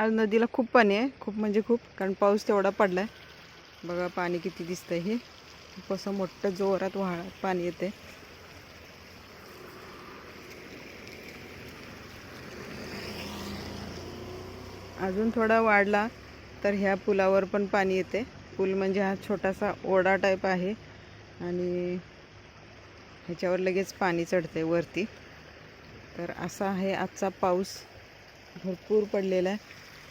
आज नदीला खूप पाणी आहे. खूप म्हणजे खूप कारण पाऊस तेवढा पडला आहे बघा पाणी किती दिसतंय हे. खूप असं मोठं जोरात वाह पाणी येते अजून थोडा वाढला तर ह्या पुलावर पण पाणी येते पूल म्हणजे हा छोटासा ओढा टाईप आहे आणि ह्याच्यावर लगेच पाणी चढते वरती. तर असा आहे आजचा पाऊस. भरपूर पडलेला आहे.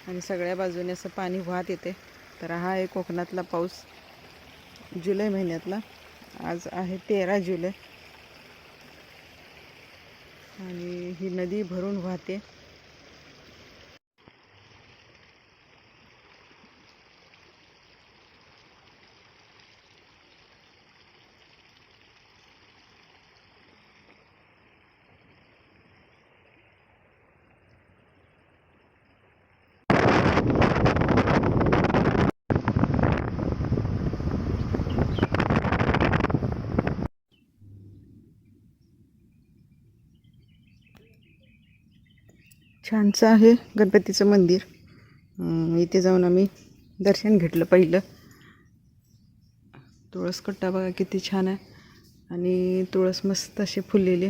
आणि सगळ्या बाजूने असं पाणी वाहत येते. तर हा आहे कोकणातला पाऊस जुलै महिन्यातला. आज आहे तेरा जुलै. आणि ही नदी भरून वाहते. छानचं आहे गणपतीचं मंदिर. इथे जाऊन आम्ही दर्शन घेतलं पहिलं. तुळस कट्टा बघा किती छान आहे. आणि तुळस मस्त असे फुललेले.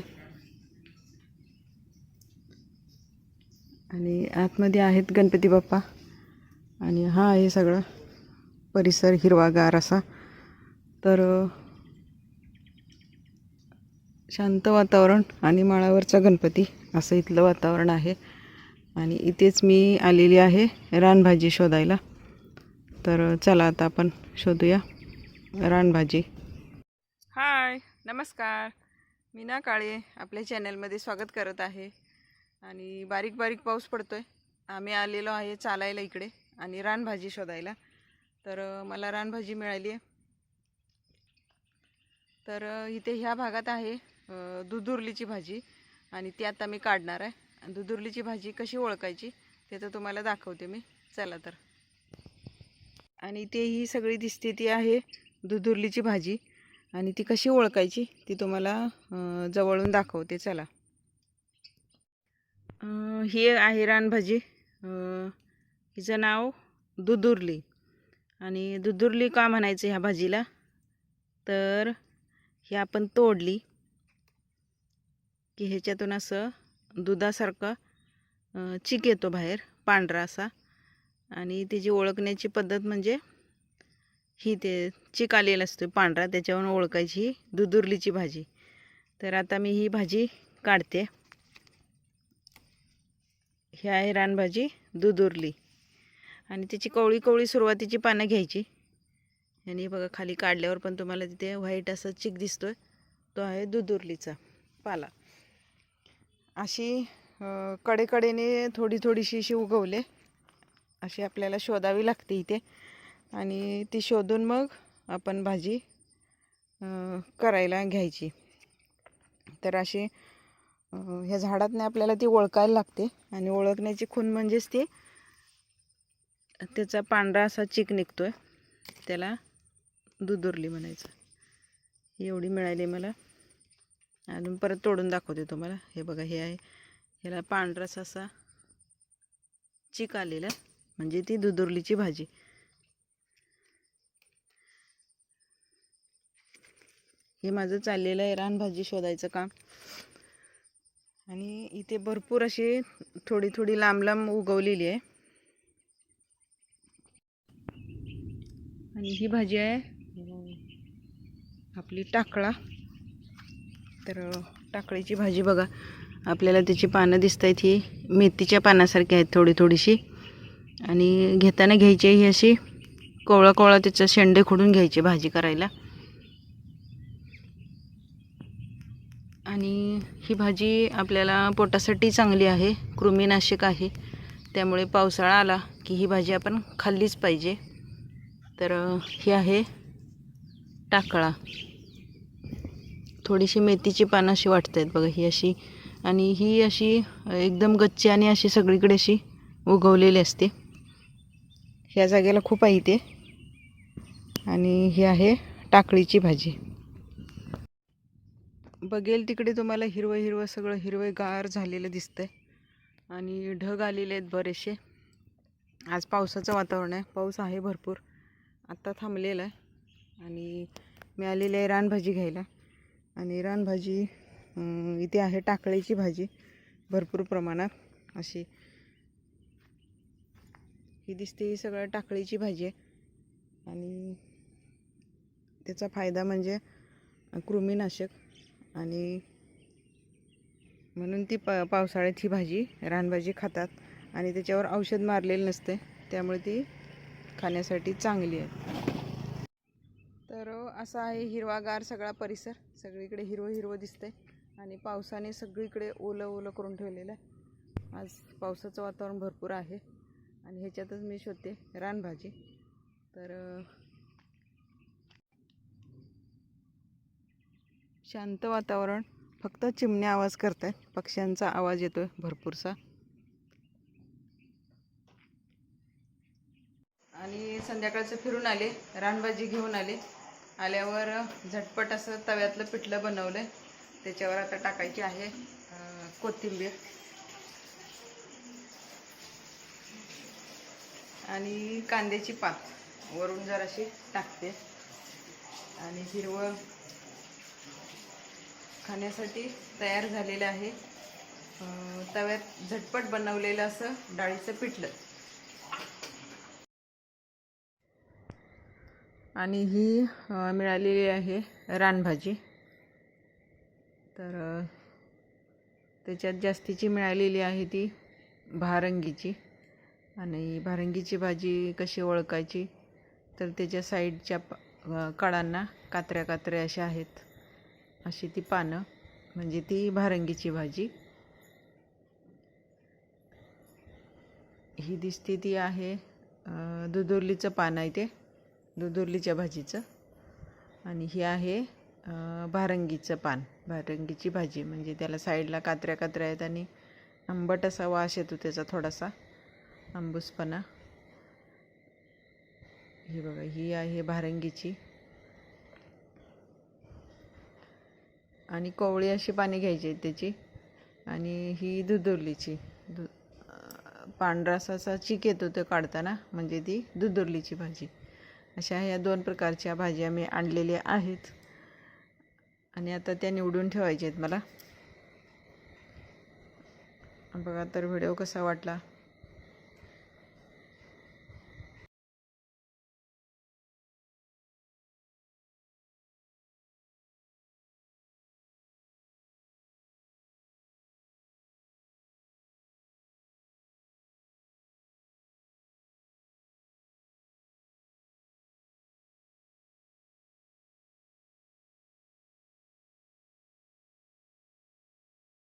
आणि आतमध्ये आहेत गणपती बाप्पा. आणि हा आहे सगळं परिसर हिरवागार असा. तर शांत वातावरण आणि माळावरचा गणपती असं इथलं वातावरण आहे. आणि इथेच मी आलेली आहे रानभाजी शोधायला. तर चला आता आपण शोधूया रानभाजी. हाय नमस्कार. मीना काळे आपल्या चॅनलमध्ये स्वागत करत आहे. आणि बारीक बारीक पाऊस पडतो आहे आम्ही आलेलो आहे चालायला इकडे आणि रानभाजी शोधायला. तर मला रानभाजी मिळाली आहे तर इथे ह्या भागात आहे दुधुर्लीची भाजी आणि ती आता मी काढणार आहे. आणि दुधुर्लीची भाजी कशी ओळखायची ते तर तुम्हाला दाखवते मी. चला तर. आणि ते ही सगळी दिसते ती आहे दुधुर्लीची भाजी. आणि ती कशी ओळखायची ती तुम्हाला जवळून दाखवते. चला. ही आहे रानभाजी. हिचं नाव दुधुर्ली आणि दुधुर्ली का म्हणायचं ह्या भाजीला? तर ही आपण तोडली. की ह्याच्यातून असं दुधासारखं चिक येतो बाहेर पांढरा असा. आणि त्याची ओळखण्याची पद्धत म्हणजे ही ते चिक आलेला असतो पांढरा त्याच्यावरून ओळखायची ही दुधुर्लीची भाजी. तर आता मी ही भाजी काढते. ही आहे रानभाजी दुधुर्ली. आणि त्याची कवळी कवळी सुरुवातीची पानं घ्यायची. आणि बघा खाली काढल्यावर पण तुम्हाला तिथे व्हाईट असा चिक दिसतोय. तो आहे दुधुर्लीचा पाला. अशी कडेकडेने थोडी थोडीशी अशी उगवले. अशी आपल्याला शोधावी लागते इथे. आणि ती शोधून मग आपण भाजी करायला घ्यायची. तर अशी ह्या झाडातने आपल्याला ती ओळखायला लागते. आणि ओळखण्याची खूण म्हणजेच ती त्याचा पांढरा असा चिक निघतो आहे त्याला दुदुरली म्हणायचं. एवढी मिळाली मला. अजून परत तोडून दाखवते तुम्हाला. हे बघा हे आहे. ह्याला पांढरस असा चिक आलेला म्हणजे ती दुधुरलीची भाजी. हे माझं चाललेलं आहे रानभाजी शोधायचं काम. आणि इथे भरपूर अशी थोडी थोडी लांब लांब उगवलेली आहे. आणि ही भाजी आहे. आपली टाकळा. तर टाकळीची भाजी बघा. आपल्याला त्याची पानं दिसत आहेत ही. मेथीच्या पानासारखी आहेत थोडी थोडीशी. आणि घेताना घ्यायची ही अशी कोवळा कोवळा त्याचं शेंडे खोडून घ्यायचे भाजी करायला. आणि ही भाजी आपल्याला पोटासाठी चांगली आहे. कृमीनाशक आहे. त्यामुळे पावसाळा आला की ही भाजी आपण खाल्लीच पाहिजे. तर ही आहे टाकळा. थोडीशी मेथीची पानं अशी वाटत आहेत बघा ही अशी. आणि ही अशी एकदम गच्ची आणि अशी सगळीकडे अशी उगवलेली असते. ह्या जागेला खूप आहे इथे. आणि ही आहे टाकळीची भाजी. बघेल तिकडे तुम्हाला हिरवं हिरवं सगळं हिरवं गार झालेलं दिसतंय. आणि ढग आलेले आहेत बरेचसे. आज पावसाचं वातावरण आहे. पाऊस आहे भरपूर. आत्ता थांबलेला आहे. आणि मी आलेली आहे रानभाजी घ्यायला. आणि रानभाजी इथे आहे टाकळीची भाजी भरपूर प्रमाणात अशी. ही दिसते ही सगळं टाकळीची भाजी आहे. आणि त्याचा फायदा म्हणजे कृमीनाशक आणि म्हणून ती प पावसाळ्यात ही भाजी रानभाजी खातात. आणि त्याच्यावर औषध मारलेलं नसते त्यामुळे ती खाण्यासाठी चांगली आहे. असा आहे हिरवागार सगळा परिसर. सगळीकडे हिरवं हिरवं दिसतंय. आणि पावसाने सगळीकडे ओलं ओलं करून ठेवलेलं आहे. आज पावसाचं वातावरण भरपूर आहे. आणि ह्याच्यातच मी शोधते रानभाजी. तर शांत वातावरण. फक्त चिमण्या आवाज करतायत. पक्ष्यांचा आवाज येतोय भरपूरसा. आणि संध्याकाळचं फिरून आले. रानभाजी घेऊन आले. आल्यावर झटपट असं तव्यातलं पिठलं बनवलं त्याच्यावर आता टाकायची आहे कोथिंबीर. आणि कांद्याची पात वरून जराशी टाकते. आणि हिरवं खाण्यासाठी तयार झालेलं आहे. तव्यात झटपट बनवलेलं असं डाळीचं पिठलं. आणि ही मिळालेली आहे रानभाजी. तर त्याच्यात जास्तीची मिळालेली आहे ती भारंगीची. आणि भारंगीची भाजी कशी ओळखायची? तर त्याच्या साईडच्या प कडांना कात्र्या कात्र्या अशा आहेत. अशी ती पानं म्हणजे ती भारंगीची भाजी. ही दिसते ती आहे अं, दुधुर्लीचं पान आहे ते. दुधुर्लीच्या भाजीचं. आणि ही आहे भारंगीचं पान. भारंगीची भाजी म्हणजे त्याला साईडला कात्र्या कात्र्या आहेत आणि आंबट असा वास येतो त्याचा थोडासा. आंबूसपणा. हे बघा ही आहे भारंगीची. आणि कोवळी अशी पाने घ्यायची आहेत त्याची. आणि ही दुधुर्लीची. दु अं, पांढरा असा चीक येतो तो काढताना म्हणजे ती दुधुर्लीची भाजी. अशा ह्या दोन प्रकारच्या भाज्या मी आणलेल्या आहेत. आणि आता त्या निवडून ठेवायच्या आहेत मला. बघा तर व्हिडिओ कसा वाटला.